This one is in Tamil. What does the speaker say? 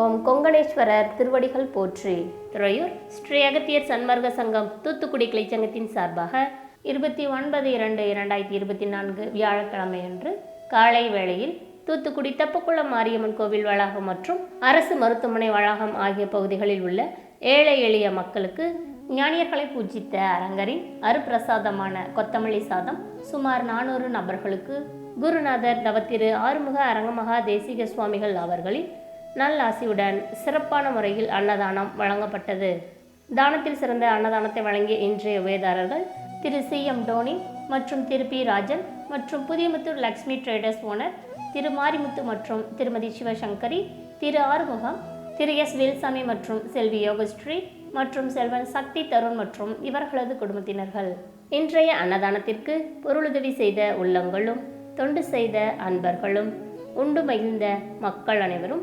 ஓம் கொங்கணேஸ்வரர் திருவடிகள் போற்றி. துறையூர் ஸ்ரீ அகத்தியர் சன்மார்க்க சங்கம் தூத்துக்குடி கிளைச்சங்கத்தின் சார்பாக இருபத்தி ஒன்பது இரண்டு இரண்டாயிரத்தி இருபத்தி நான்கு வியாழக்கிழமையன்று காலை வேளையில் தூத்துக்குடி தெப்பக்குளம் மாரியம்மன் கோவில் வளாகம் மற்றும் அரசு மருத்துவமனை வளாகம் ஆகிய பகுதிகளில் உள்ள ஏழை எளிய மக்களுக்கு ஞானியர்களை பூஜித்த அரங்கரின் அருப்பிரசாதமான கொத்தமல்லி சாதம் சுமார் நானூறு நபர்களுக்கு குருநாதர் தவத்திரு ஆறுமுக அரங்கமகா தேசிக சுவாமிகள் அவர்களின் நல்லாசியுடன் சிறப்பான முறையில் அன்னதானம் வழங்கப்பட்டது. தானத்தில் சிறந்த அன்னதானத்தை வழங்கிய இன்றைய உபயதாரர்கள் திரு சி எம் டோனி மற்றும் திரு பி ராஜன் மற்றும் புதியமுத்தூர் லக்ஷ்மி ட்ரேடர்ஸ் ஓனர் திரு மாரிமுத்து மற்றும் திருமதி சிவசங்கரி திரு ஆறுமுகம் திரு எஸ் வேல்சாமி மற்றும் செல்வி யோகஸ்ரீ மற்றும் செல்வன் சக்தி தருண் மற்றும் இவர்களது குடும்பத்தினர்கள். இன்றைய அன்னதானத்திற்கு பொருளுதவி செய்த உள்ளங்களும் தொண்டு செய்த அன்பர்களும் உண்டு மகிழ்ந்த மக்கள் அனைவரும்